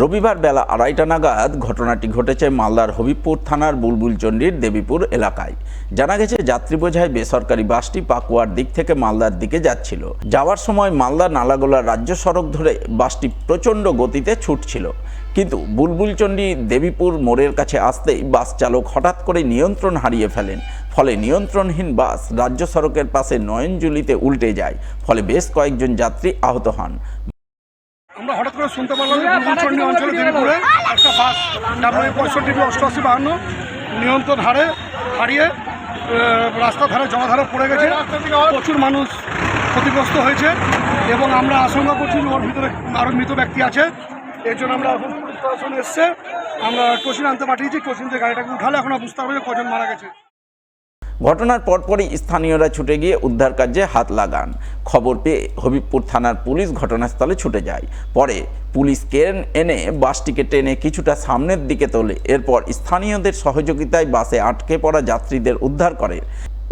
রবিবার বেলা আড়াইটা নাগাদ ঘটনাটি ঘটেছে মালদার হবিবপুর থানার বুলবুলচণ্ডীর দেবীপুর এলাকায়। জানা গেছে, যাত্রী বোঝাই বেসরকারি বাসটি পাকুয়ার দিক থেকে মালদার দিকে যাচ্ছিল। যাওয়ার সময় মালদা নালাগোলা রাজ্য সড়ক ধরে বাসটি প্রচণ্ড গতিতে ছুটছিল। কিন্তু বুলবুলচণ্ডী দেবীপুর মোড়ের কাছে আসতেই বাস চালক হঠাৎ করে নিয়ন্ত্রণ হারিয়ে ফেলেন। ফলে নিয়ন্ত্রণহীন বাস রাজ্য সড়কের পাশে নয়নজুলিতে উল্টে যায়। ফলে বেশ কয়েকজন যাত্রী আহত হন। আমরা শুনতে পারলাম যে বুলবুলচন্ডী অঞ্চলে দেবীপুরে একটা বাস ডাব্লিউ পঁয়ষট্টি অষ্টআশি বাহান্ন, নিয়ন্ত্রণ হারে হারিয়ে রাস্তা ধারে জলাধারে পড়ে গেছে। প্রচুর মানুষ ক্ষতিগ্রস্ত হয়েছে এবং আমরা আশঙ্কা করছি ওর ভিতরে আরও মৃত ব্যক্তি আছে। এর জন্য আমরা প্রশাসন এসছে। আমরা কোচিন আনতে পাঠিয়েছি, কোচিন থেকে গাড়িটাকে উঠালে এখন বুঝতে পারব যে কজন মারা গেছে। ঘটনার পরপরই স্থানীয়রা ছুটে গিয়ে উদ্ধার কার্যে হাত লাগান। খবর পেয়ে হবিবপুর থানার পুলিশ ঘটনাস্থলে ছুটে যায়। পরে পুলিশ কেন এনে বাসটিকে টেনে কিছুটা সামনের দিকে তোলে। এরপর স্থানীয়দের সহযোগিতায় বাসে আটকে পড়া যাত্রীদের উদ্ধার করে।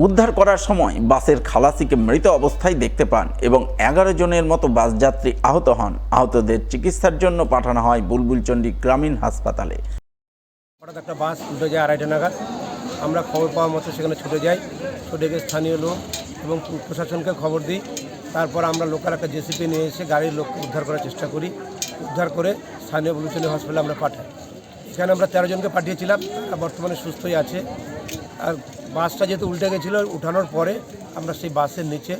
উদ্ধার করার সময় বাসের খালাসিকে মৃত অবস্থায় দেখতে পান এবং এগারো জনের মতো বাস যাত্রী আহত হন। আহতদের চিকিৎসার জন্য পাঠানো হয় বুলবুলচণ্ডী গ্রামীণ হাসপাতালে। হঠাৎ একটা বাস উল্টে যায় আড়াইটা নাগাদ। আমরা খবর পাওয়া মতো সেখানে ছুটে যাই। ছুটে গিয়ে স্থানীয় লোক এবং প্রশাসনকে খবর দিই। তারপর আমরা লোকাল একটা জেসিপি নিয়ে এসে গাড়ির লোককে উদ্ধার করার চেষ্টা করি। উদ্ধার করে স্থানীয় বুলুচনী হসপিটালে আমরা পাঠাই। এখানে আমরা তেরো জনকে পাঠিয়েছিলাম। তারা বর্তমানে সুস্থই আছে। আর বাসটা যেহেতু উল্টে গেছিল, উঠানোর পরে আমরা সেই বাসের নিচে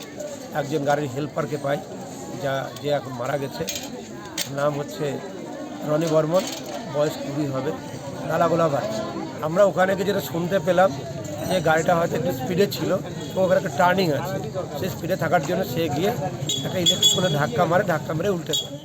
একজন গাড়ির হেল্পারকে পাই, যা, যে এখন মারা গেছে। নাম হচ্ছে রনি বর্মন, বয়স কুড়ি হবে নালাগোলা বাড়ি আমরা ওখানে গিয়ে যেটা শুনতে পেলাম যে গাড়িটা হয়তো একটু স্পিডে ছিল এবং ওখানে একটা টার্নিং আছে। সেই স্পিডে থাকার জন্য সে গিয়ে একটা ইলেকট্রিক ধাক্কা মারে, ধাক্কা মেরে উল্টে পড়ে